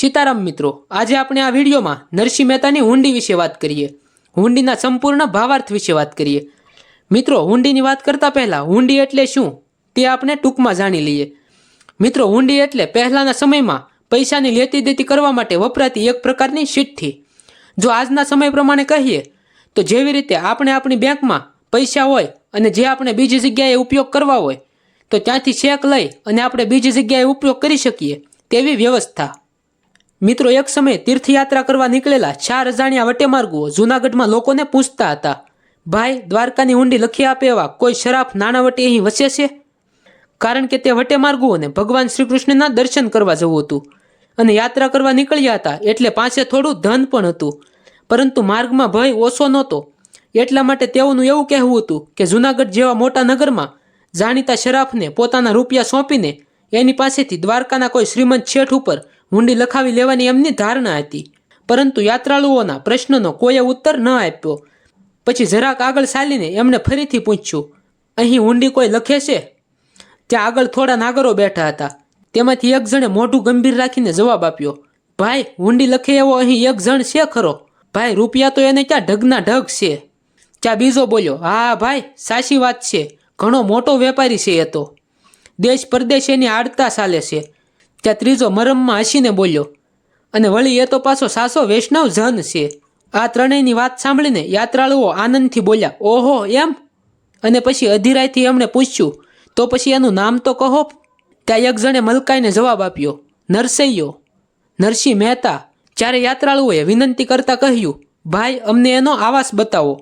સીતારામ મિત્રો, આજે આપણે આ વિડીયોમાં નરસિંહ મહેતાની હુંડી વિશે વાત કરીએ. હુંડીના સંપૂર્ણ ભાવાર્થ વિશે વાત કરીએ. મિત્રો, હુંડીની વાત કરતાં પહેલાં, હુંડી એટલે શું તે આપણે ટૂંકમાં જાણી લઈએ. મિત્રો, હુંડી એટલે પહેલાંના સમયમાં પૈસાની લેતી દેતી કરવા માટે વપરાતી એક પ્રકારની ચિઠ્ઠી. જો આજના સમય પ્રમાણે કહીએ, તો જેવી રીતે આપણે આપણી બેંકમાં પૈસા હોય અને જે આપણે બીજી જગ્યાએ ઉપયોગ કરવા હોય, તો ત્યાંથી ચેક લઈ અને આપણે બીજી જગ્યાએ ઉપયોગ કરી શકીએ તેવી વ્યવસ્થા. મિત્રો, એક સમયે તીર્થયાત્રા કરવા નીકળેલા ચાર અજાણ્યા વટેમાર્ગુઓ જૂનાગઢમાં લોકોને પૂછતા હતા, ભાઈ, દ્વારકાની ઊંડી લખી આપે એવા કોઈ શરાફ નાણાવટી અહીં વસે છે? કારણ કે તે વટેમાર્ગુઓને ભગવાન શ્રી કૃષ્ણના દર્શન કરવા જવું હતું અને યાત્રા કરવા નીકળ્યા હતા એટલે પાસે થોડું ધન પણ હતું. પરંતુ માર્ગમાં ભય ઓછો નહોતો. એટલા માટે તેઓનું એવું કહેવું હતું કે જૂનાગઢ જેવા મોટા નગરમાં જાણીતા શરાફને પોતાના રૂપિયા સોંપીને એની પાસેથી દ્વારકાના કોઈ શ્રીમંત શેઠ ઉપર હુંડી લખાવી લેવાની એમની ધારણા હતી. પરંતુ યાત્રાળુઓના પ્રશ્નનો કોઈએ ઉત્તર ન આપ્યો. પછી જરાક આગળ ચાલીને એમણે ફરીથી પૂછ્યું, અહીં હુંડી કોઈ લખે છે? ત્યાં આગળ થોડા નાગરો બેઠા હતા. તેમાંથી એક જણે મોઢું ગંભીર રાખીને જવાબ આપ્યો, ભાઈ હુંડી લખે એવો અહીં એક જણ છે ખરો? ભાઈ, રૂપિયા તો એને ક્યાં ઢગના ઢગ છે? ત્યાં બીજો બોલ્યો, હા, ભાઈ, સાચી વાત છે. ઘણો મોટો વેપારી છે એ તો. દેશ પરદેશ એની આડતા ચાલે છે. ત્યાં ત્રીજો મરમમાં હસીને બોલ્યો, અને વળી એ તો પાછો સાસો વૈષ્ણવ જન છે. આ ત્રણેયની વાત સાંભળીને યાત્રાળુઓ આનંદથી બોલ્યા, ઓહો, એમ? અને પછી અધિરાયથી એમણે પૂછ્યું, તો પછી એનું નામ તો કહો. ત્યાં એક જણે મલકાઈને જવાબ આપ્યો, નરસૈયો. નરસિંહ મહેતા. જ્યારે યાત્રાળુઓએ વિનંતી કરતા કહ્યું, ભાઈ, અમને એનો આવાસ બતાવો.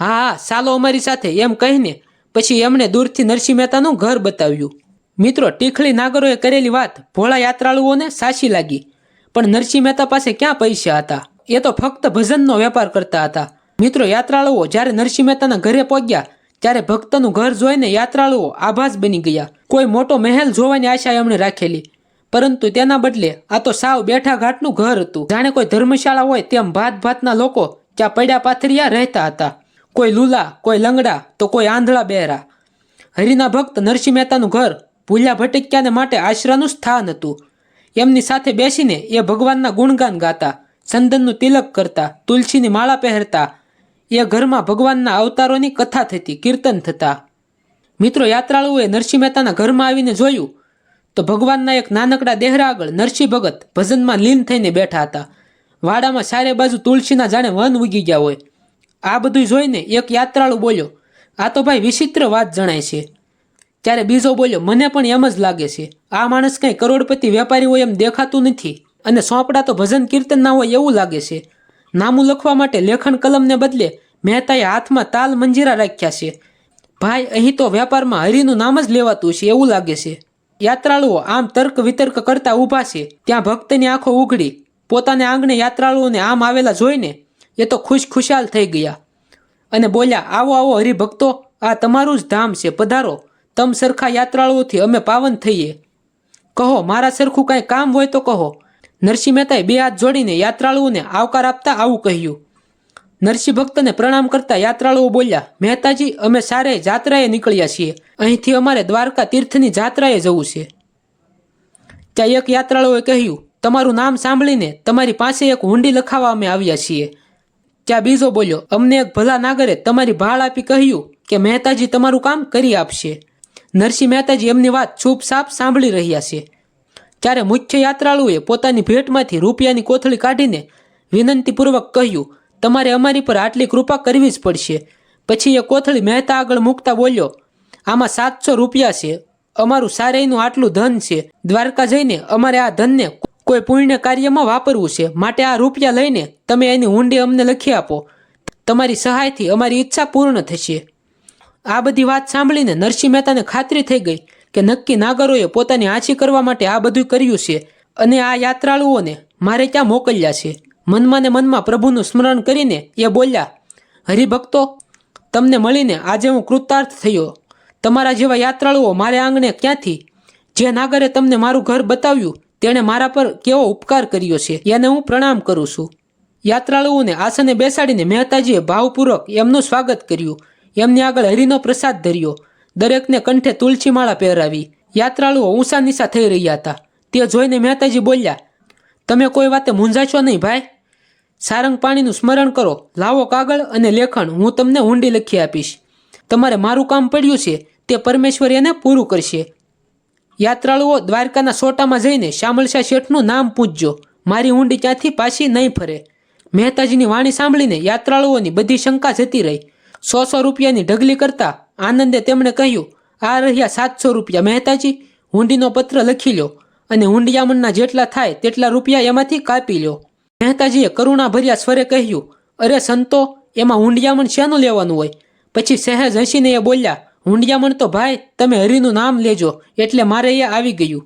હા હા ચાલો અમારી સાથે, એમ કહીને પછી એમણે દૂરથી નરસિંહ મહેતાનું ઘર બતાવ્યું. મિત્રો, ટીખળી નાગરોએ કરેલી વાત ભોળા યાત્રાળુઓને સાચી લાગી. પણ નરસિંહ મહેતા પાસે ક્યાં પૈસા હતા? એ તો ફક્ત ભજનનો વેપાર કરતા હતા. મિત્રો, યાત્રાળુઓ જ્યારે નરસિંહ મહેતાના ઘરે પહોંચ્યા, ત્યારે ભક્તનું ઘર જોઈને યાત્રાળુઓ આભાસ બની ગયા. કોઈ મોટો મહેલ જોવાની આશા એમણે રાખેલી. પરંતુ તેના બદલે આ તો સાવ બેઠા ઘાટનું ઘર હતું. જાણે કોઈ ધર્મશાળા હોય તેમ ભાત ભાતના લોકો ત્યાં પડ્યા પાથરિયા રહેતા હતા. કોઈ લુલા, કોઈ લંગડા, તો કોઈ આંધળા બહેરા. હરિના ભક્ત નરસિંહ મહેતાનું ઘર ભૂલ્યા ભટક્યાને માટે આશરાનું સ્થાન હતું. એમની સાથે બેસીને એ ભગવાનના ગુણગાન ગાતા, ચંદનનું તિલક કરતા, તુલસીની માળા પહેરતા, એ ઘરમાં ભગવાનના અવતારોની કથા થતી, કીર્તન થતા. મિત્રો, યાત્રાળુઓએ નરસિંહ મહેતાના ઘરમાં આવીને જોયું તો ભગવાનના એક નાનકડા દેહરા આગળ નરસિંહ ભગત ભજનમાં લીન થઈને બેઠા હતા. વાડામાં ચારે બાજુ તુલસીના જાણે વન ઉગી ગયા હોય. આ બધું જોઈને એક યાત્રાળુ બોલ્યો, આ તો ભાઈ વિચિત્ર વાત જણાય છે. ત્યારે બીજો બોલ્યો, મને પણ એમ જ લાગે છે, આ માણસ કંઈ કરોડપતિ વેપારી હોય એમ દેખાતું નથી અને સોંપડા તો ભજન કીર્તન ના હોય એવું લાગે છે. નામું લખવા માટે લેખન કલમને બદલે મહેતાએ હાથમાં તાલ મંજીરા રાખ્યા છે. ભાઈ, અહીં તો વેપારમાં હરિનું નામ જ લેવાતું છે, એવું લાગે છે. યાત્રાળુઓ આમ તર્ક વિતર્ક કરતા ઊભા છે, ત્યાં ભક્તની આંખો ઉઘડી. પોતાને આંગણે યાત્રાળુઓને આમ આવેલા જોઈને એ તો ખુશ ખુશાલ થઈ ગયા. અને બોલ્યા, આવો આવો હરિભક્તો, આ તમારું જ ધામ છે, પધારો. તમ સરખા યાત્રાળુઓથી અમે પાવન થઈએ. કહો, મારા સરખું કાંઈ કામ હોય તો કહો. નરસિંહ મહેતાએ બે હાથ જોડીને યાત્રાળુઓને આવકાર આપતા આવું કહ્યું. નરસિંહ ભક્તને પ્રણામ કરતા યાત્રાળુઓ બોલ્યા, મહેતાજી, અમે સારે જાત્રાએ નીકળ્યા છીએ. અહીંથી અમારે દ્વારકા તીર્થની જાત્રાએ જવું છે. ત્યાં એક યાત્રાળુએ કહ્યું, તમારું નામ સાંભળીને તમારી પાસે એક હુંડી લખાવવા અમે આવ્યા છીએ. ત્યાં બીજો બોલ્યો, અમને એક ભલા નાગરે તમારી ભાળ આપી કહ્યું કે મહેતાજી તમારું કામ કરી આપશે. નરસિંહ મહેતાજી એમની વાત છૂપછાપ સાંભળી રહ્યા છે. ત્યારે મુખ્ય યાત્રાળુએ પોતાની ભેટમાંથી રૂપિયાની કોથળી કાઢીને વિનંતીપૂર્વક કહ્યું, તમારે અમારી પર આટલી કૃપા કરવી જ પડશે. પછી એ કોથળી મહેતા આગળ મૂકતા બોલ્યો, આમાં સાતસો રૂપિયા છે. અમારું સારેયનું આટલું ધન છે. દ્વારકા જઈને અમારે આ ધનને કોઈ પુણ્ય કાર્યમાં વાપરવું છે. માટે આ રૂપિયા લઈને તમે એની ઊંડી અમને લખી આપો. તમારી સહાયથી અમારી ઈચ્છા પૂર્ણ થશે. આ બધી વાત સાંભળીને નરસિંહ મહેતાને ખાતરી થઈ ગઈ કે નક્કી નાગરોએ પોતાની આછી કરવા માટે આ બધું કર્યું છે અને આ યાત્રાળુઓને મારે ક્યાં મોકલ્યા છે? મનમાં ને મનમાં પ્રભુનું સ્મરણ કરીને એ બોલ્યા, હરિભક્તો, તમને મળીને આજે હું કૃતાર્થ થયો. તમારા જેવા યાત્રાળુઓ મારે આંગણે ક્યાંથી? જે નાગરે તમને મારું ઘર બતાવ્યું, તેણે મારા પર કેવો ઉપકાર કર્યો છે? એને હું પ્રણામ કરું છું. યાત્રાળુઓને આસને બેસાડીને મહેતાજીએ ભાવપૂર્વક એમનું સ્વાગત કર્યું એમની આગળ હરિનો પ્રસાદ ધર્યો. દરેકને કંઠે તુલસી માળા પહેરાવી. યાત્રાળુઓ ઊંસા નીસા થઈ રહ્યા હતા. તે જોઈને મહેતાજી બોલ્યા, તમે કોઈ વાતે મૂંઝાશો નહીં ભાઈ? સારંગ પાણીનું સ્મરણ કરો. લાવો કાગળ અને લેખણ હું તમને ઊંડી લખી આપીશ. તમારે મારું કામ પડ્યું છે. તે પરમેશ્વર એને પૂરું કરશે. યાત્રાળુઓ દ્વારકાના સોટામાં જઈને શામળશા શેઠનું નામ પૂછજો મારી ઊંડી ક્યાંથી પાછી નહીં ફરે. મહેતાજીની વાણી સાંભળીને યાત્રાળુઓની બધી શંકા જતી રહી. સો સો રૂપિયાની ઢગલી કરતા આનંદે તેમણે કહ્યું, આ રહ્યા સાતસો રૂપિયા, મહેતાજી. હુંડીનો પત્ર લખી લો અને હુંડિયામણના જેટલા થાય તેટલા રૂપિયા એમાંથી કાપી લો મહેતાજીએ કરુણાભર્યા સ્વરે કહ્યું, અરે સંતો, એમાં હુંડિયામણ શેનું લેવાનું હોય? પછી સહેજ હસીને એ બોલ્યા, હુંડિયામણ તો ભાઈ, તમે હરિનું નામ લેજો, એટલે મારે એ આવી ગયું.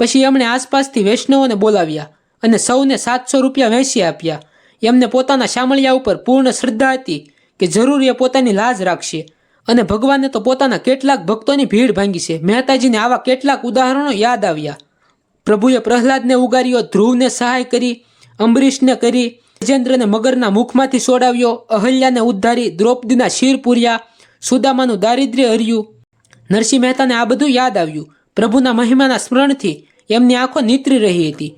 પછી એમણે આસપાસથી વૈષ્ણવોને બોલાવ્યા અને સૌને સાતસો રૂપિયા વહેંચી આપ્યા. એમને પોતાના શામળિયા ઉપર પૂર્ણ શ્રદ્ધા હતી. કે જરૂર એ પોતાની લાજ રાખશે. અને ભગવાને તો પોતાના કેટલાક ભક્તોની ભીડ ભાંગી છે. મહેતાજીને આવા કેટલાક ઉદાહરણો યાદ આવ્યા. પ્રભુએ પ્રહલાદને ઉગાર્યો, ધ્રુવને સહાય કરી, અંબરીશને કરી ગજેન્દ્રને મગરના મુખમાંથી સોડાવ્યો, અહલ્યાને ઉદ્ધારી, દ્રૌપદીના શિર પૂર્યા, સુદામાનું દારિદ્ર્ય હર્યું. નરસિંહ મહેતાને આ બધું યાદ આવ્યું. પ્રભુના મહિમાના સ્મરણથી એમની આંખો નીતરી રહી હતી.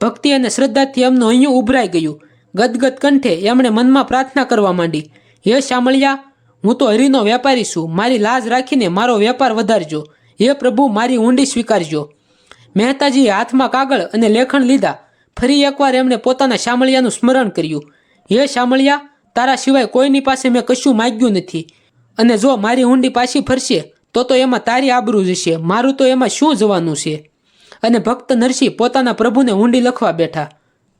ભક્તિ અને શ્રદ્ધાથી એમનું અહીંયું ઉભરાઈ ગયું. ગદગદ કંઠે એમણે મનમાં પ્રાર્થના કરવા માંડી. હે શામળિયા, હું તો હરિનો વેપારી છું. મારી લાજ રાખીને મારો વેપાર વધારજો. હે પ્રભુ, મારી ઊંડી સ્વીકારજો. મહેતાજીએ હાથમાં કાગળ અને લેખણ લીધા. ફરી એકવાર એમણે પોતાના શામળિયાનું સ્મરણ કર્યું. હે શામળિયા, તારા સિવાય કોઈની પાસે મેં કશું માગ્યું નથી. અને જો મારી ઊંડી પાછી ફરશે, તો તો એમાં તારી આબરૂ જશે. મારું તો એમાં શું જવાનું છે? અને ભક્ત નરસિંહ પોતાના પ્રભુને ઊંડી લખવા બેઠા.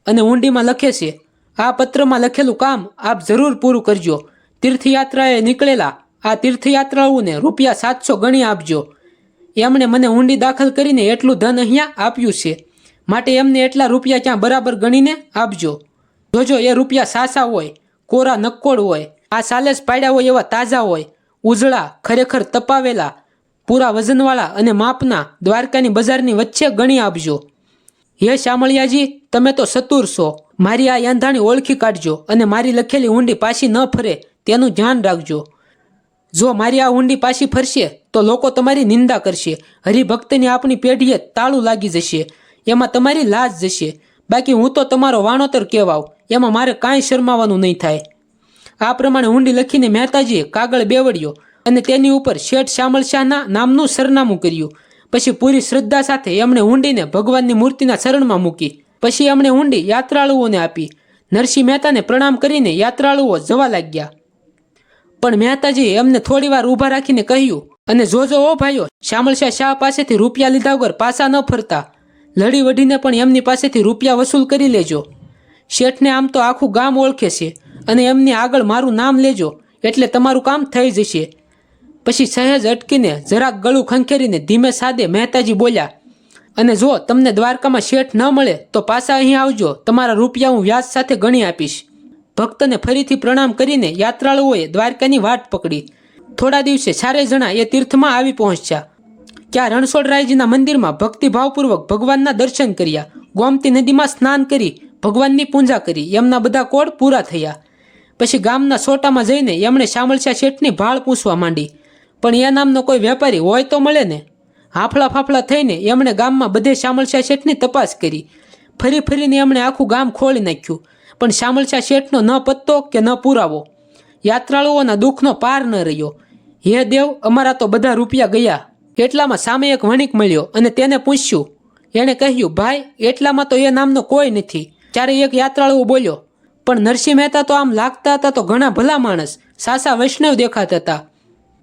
અને ઊંડીમાં લખે છે, આ પત્રમાં લખેલું કામ આપ જરૂર પૂરું કરજો. તીર્થયાત્રાએ નીકળેલા આ તીર્થયાત્રાઓને રૂપિયા સાતસો ગણી આપજો. એમણે મને ઊંડી દાખલ કરીને એટલું ધન અહીંયા આપ્યું છે. માટે એમને એટલા રૂપિયા ક્યાં બરાબર ગણીને આપજો. જોજો, એ રૂપિયા સાસા હોય, કોરા નક્કોડ હોય, આ સાલેસ પાડ્યા હોય એવા તાજા હોય, ઉજળા, ખરેખર તપાવેલા, પૂરા વજનવાળા અને માપના દ્વારકાની બજારની વચ્ચે ગણી આપજો. હે શામળિયાજી, તમે તો સતુર છો. મારી આ યાંધાણી ઓળખી કાઢજો અને મારી લખેલી ઊંડી પાછી ન ફરે. તેનું ધ્યાન રાખજો. જો મારી આ ઊંડી પાછી ફરશે, તો લોકો તમારી નિંદા કરશે. હરિભક્તની આપણી પેઢીએ તાળું લાગી જશે. એમાં તમારી લાજ જશે. બાકી હું તો તમારો વાણોતર કહેવાવ એમાં મારે કાંઈ શરમાવાનું નહીં થાય. આ પ્રમાણે ઊંડી લખીને મહેતાજીએ કાગળ બેવડ્યો અને તેની ઉપર શેઠ શામળ શાહના નામનું સરનામું કર્યું. પછી પૂરી શ્રદ્ધા સાથે એમણે ઊંડીને ભગવાનની મૂર્તિના શરણમાં મૂકી. પછી એમણે ઊંડી યાત્રાળુઓને આપી. નરસિંહ મહેતાને પ્રણામ કરીને યાત્રાળુઓ જવા લાગ્યા. પણ મહેતાજીએ એમને થોડીવાર ઊભા રાખીને કહ્યું, અને જોજો ઓ ભાઈઓ, શામળશાહ શાહ પાસેથી રૂપિયા લીધા વગર પાછા ન ફરતા. લડી વઢીને પણ એમની પાસેથી રૂપિયા વસૂલ કરી લેજો. શેઠને આમ તો આખું ગામ ઓળખે છે અને એમની આગળ મારું નામ લેજો, એટલે તમારું કામ થઈ જશે. પછી સહેજ અટકીને જરાક ગળું ખંખેરીને ધીમે સાદે મહેતાજી બોલ્યા, અને જો તમને દ્વારકામાં શેઠ ન મળે તો પાછા અહીં આવજો, તમારા રૂપિયા હું વ્યાજ સાથે ગણી આપીશ. ભક્તને ફરીથી પ્રણામ કરીને યાત્રાળુઓએ દ્વારકાની વાટ પકડી. થોડા દિવસે ચારે જણા એ તીર્થમાં આવી પહોંચ્યા. ત્યાં રણછોડરાયજીના મંદિરમાં ભક્તિભાવપૂર્વક ભગવાનના દર્શન કર્યા. ગોમતી નદીમાં સ્નાન કરી, ભગવાનની પૂજા કરી એમના બધા કોડ પૂરા થયા. પછી ગામના સોટામાં જઈને એમણે શામળશા શેઠની ભાળ પૂછવા માંડી. પણ એ નામનો કોઈ વેપારી હોય તો મળે ને? હાફળા ફાફળા થઈને એમણે ગામમાં બધે શામળશા શેઠની તપાસ કરી. ફરી ફરીને એમણે આખું ગામ ખોલી નાખ્યું. પણ શામળશા શેઠનો ન પત્તો કે ન પુરાવો. યાત્રાળુઓના દુઃખનો પાર ન રહ્યો. હે દેવ, અમારા તો બધા રૂપિયા ગયા. એટલામાં સામે એક વણિક મળ્યો અને તેને પૂછ્યું. એણે કહ્યું, ભાઈ, એટલામાં તો એ નામનો કોઈ નથી. ત્યારે એક યાત્રાળુ બોલ્યો, પણ નરસિંહ મહેતા તો આમ લાગતા હતા તો ઘણા ભલા માણસ, સાસા વૈષ્ણવ દેખાતા હતા.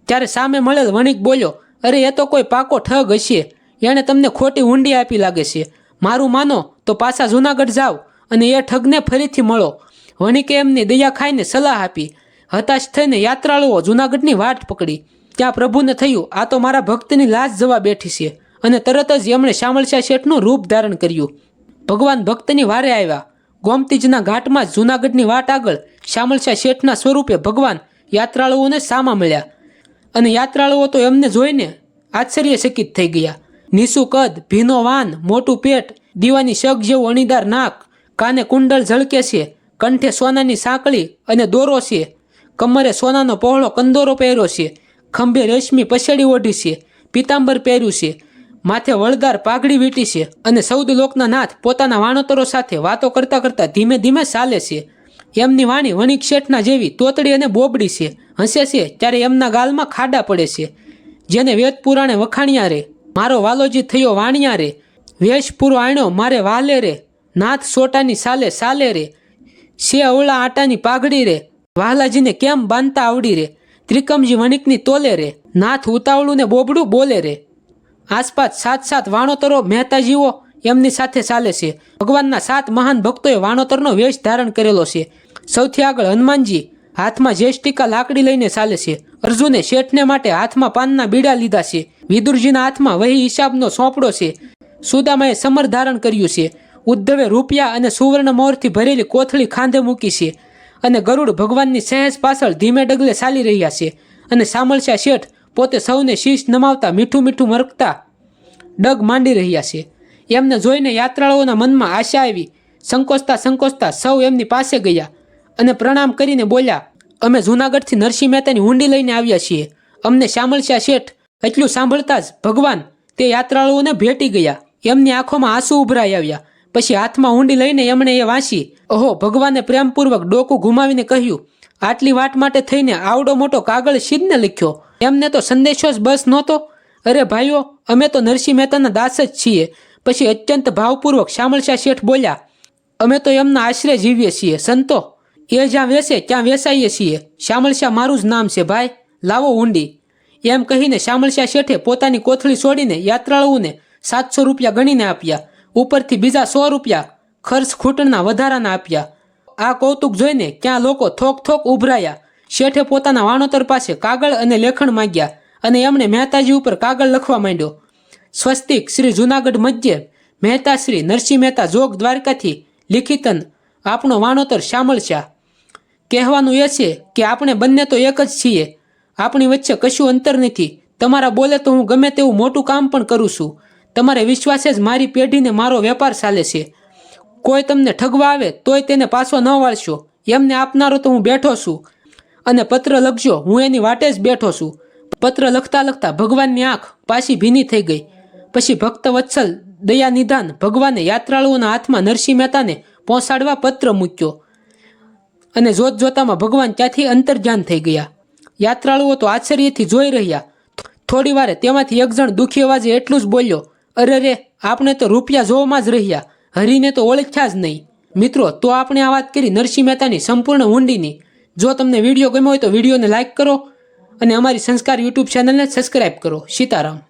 ત્યારે સામે મળેલ વણિક બોલ્યો, અરે, એ તો કોઈ પાકો ઠગ હશે. એણે તમને ખોટી ઊંડી આપી લાગે છે. મારું માનો તો પાછા જૂનાગઢ જાઓ અને એ ઠગને ફરીથી મળો. વણિકે એમની દયા ખાઈને સલાહ આપી. હતાશ થઈને યાત્રાળુઓ જૂનાગઢની વાટ પકડી. ત્યાં પ્રભુને થયું, આ તો મારા ભક્તની લાશ જવા બેઠી છે. અને તરત જ એમણે શામળશા શેઠનું રૂપ ધારણ કર્યું. ભગવાન ભક્તની વારે આવ્યા. ગોમતીજના ઘાટમાં જૂનાગઢની વાટ આગળ શામળશા શેઠના સ્વરૂપે ભગવાન યાત્રાળુઓને સામા મળ્યા. અને યાત્રાળુઓ તો એમને જોઈને આશ્ચર્યચકિત થઈ ગયા. નીસુ કદ, ભીનો વાન, મોટું પેટ, દીવાની શક જેવું અણીદાર નાક કાને કુંડળ ઝળકે છે, કંઠે સોનાની સાંકળી અને દોરો છે. કમરે સોનાનો પહોળો કંદોરો પહેર્યો છે. ખંભે રેશમી પછેડી ઓઢી છે. પિતાંબર પહેર્યું છે. માથે વળદાર પાઘડી વીટી છે અને સૌદ લોકના નાથ પોતાના વાણોતરો સાથે વાતો કરતાં કરતાં ધીમે ધીમે ચાલે છે. એમની વાણી વણિક શેઠના જેવી તોતડી અને બોબડી છે. હસે છે ત્યારે એમના ગાલમાં ખાડા પડે છે. જેને વેદ પુરાણે વખાણ્યા રે, મારો વાલોજી થયો વાણિયા રે. વેશ પૂરો આણ્યો, મારે વાલે રે. નાથ સોટાની સાલે સાલે રે. છે અવળા આટાની પાઘડી રે. વાલાજીને કેમ બાંધતા આવડી રે? ત્રિકમજી વણિકની તોલે રે. નાથ ઉતાવળું ને બોબડું બોલે રે. આસપાસ સાત સાત વાણોતરો મહેતાજીઓ એમની સાથે ચાલે છે. ભગવાનના સાત મહાન ભક્તોએ વાણોતરનો વેશ ધારણ કરેલો છે. સૌથી આગળ હનુમાનજી હાથમાં જેષ્ટિકા લાકડી લઈને ચાલે છે. અર્જુને શેઠને માટે હાથમાં પાનના બીડા લીધા છે. વિદુરજીના હાથમાં વહી હિસાબનો સોંપડો છે. સુદામાએ સમર ધારણ કર્યું છે. ઉદ્ધવે રૂપિયા અને સુવર્ણ મોરથી ભરેલી કોથળી ખાંધે મૂકી છે અને ગરુડ ભગવાનની સહેજ પાછળ ધીમે ડગલે ચાલી રહ્યા છે અને સામલશા શેઠ પોતે સૌને શીશ નમાવતા મીઠું મીઠું મરકતા ડગ માંડી રહ્યા છે. એમને જોઈને યાત્રાળુઓના મનમાં આશા આવી. સંકોચતા સંકોચતા સૌ એમની પાસે ગયા અને પ્રણામ કરીને બોલ્યા, અમે જૂનાગઢથી નરસિંહ મહેતાની હુંડી લઈને આવ્યા છીએ. અમને શામળશા શેઠ એટલું સાંભળતા જ ભગવાન તે યાત્રાળુઓને ભેટી ગયા. એમની આંખોમાં આંસુ ઉભરાઈ આવ્યા. પછી હાથમાં ઊંડી લઈને એમણે એ વાંચી. ઓહો, ભગવાને પ્રેમપૂર્વક ડોકું ઘુમાવીને કહ્યું, આટલી વાટ માટે થઈને આવડો મોટો કાગળ શીદને લખ્યો. એમને તો સંદેશો જ બસ નહોતો. અરે ભાઈઓ, અમે તો નરસિંહ મહેતાના દાસ જ છીએ. પછી અત્યંત ભાવપૂર્વક શામળશા શેઠ બોલ્યા, અમે તો એમના આશરે જીવીએ છીએ, સંતો. એ જ્યાં વેસે, ત્યાં વેસાઈએ છીએ. શામળશા મારું જ નામ છે, ભાઈ. લાવો ઊંડી. એમ કહીને શામળશા શેઠે પોતાની કોથળી છોડીને યાત્રાળુઓને સાતસો રૂપિયા ગણીને આપ્યા. ઉપરથી બીજા સો રૂપિયા ખર્ચ ખૂટણના વધારાના આપ્યા. આ કૌતુક જોઈને ક્યાં લોકો થોક થોક ઉભરાયા. શેઠે પોતાના વાણોતર પાસે કાગળ અને લેખણ માંગ્યા અને એમણે મહેતાજી ઉપર કાગળ લખવા માંડ્યો. સ્વસ્તિક શ્રી જુનાગઢ મધ્ય મહેતા શ્રી નરસિંહ મહેતા જોગ દ્વારકાથી લિખિતન આપણો વાણોતર શામળ શાહ. કહેવાનું એ છે કે આપણે બંને તો એક જ છીએ. આપણી વચ્ચે કશું અંતર નથી. તમારા બોલે તો હું ગમે તેવું મોટું કામ પણ કરું છું. તમારે વિશ્વાસે જ મારી પેઢીને મારો વેપાર ચાલે છે. કોઈ તમને ઠગવા આવે, તોય તેને પાછો ન વાળશો. એમને આપનારો તો હું બેઠો છું. અને પત્ર લખજો, હું એની વાટે જ બેઠો છું. પત્ર લખતા લખતા ભગવાનની આંખ પાછી ભીની થઈ ગઈ. પછી ભક્ત વત્સલ દયા નિધાન ભગવાને યાત્રાળુઓના હાથમાં નરસિંહ મહેતાને પહોંચાડવા પત્ર મૂક્યો. અને જોત જોતામાં ભગવાન ત્યાંથી અંતર્જાન થઈ ગયા. યાત્રાળુઓ તો આશ્ચર્યથી જોઈ રહ્યા. થોડી વારે તેમાંથી એક જણ દુઃખી અવાજે એટલું જ બોલ્યો અરે રે, આપણે તો રૂપિયા જોવામાં જ રહ્યા. હરીને તો ઓળખ્યા જ નહીં. મિત્રો, તો આપણે આ વાત કરી નરસિંહ મહેતાની સંપૂર્ણ ઊંડીની. જો તમને વીડિયો ગમ્યો હોય તો વિડીયોને લાઇક કરો અને અમારી સંસ્કાર યુટ્યુબ ચેનલને સબસ્ક્રાઈબ કરો. સીતારામ.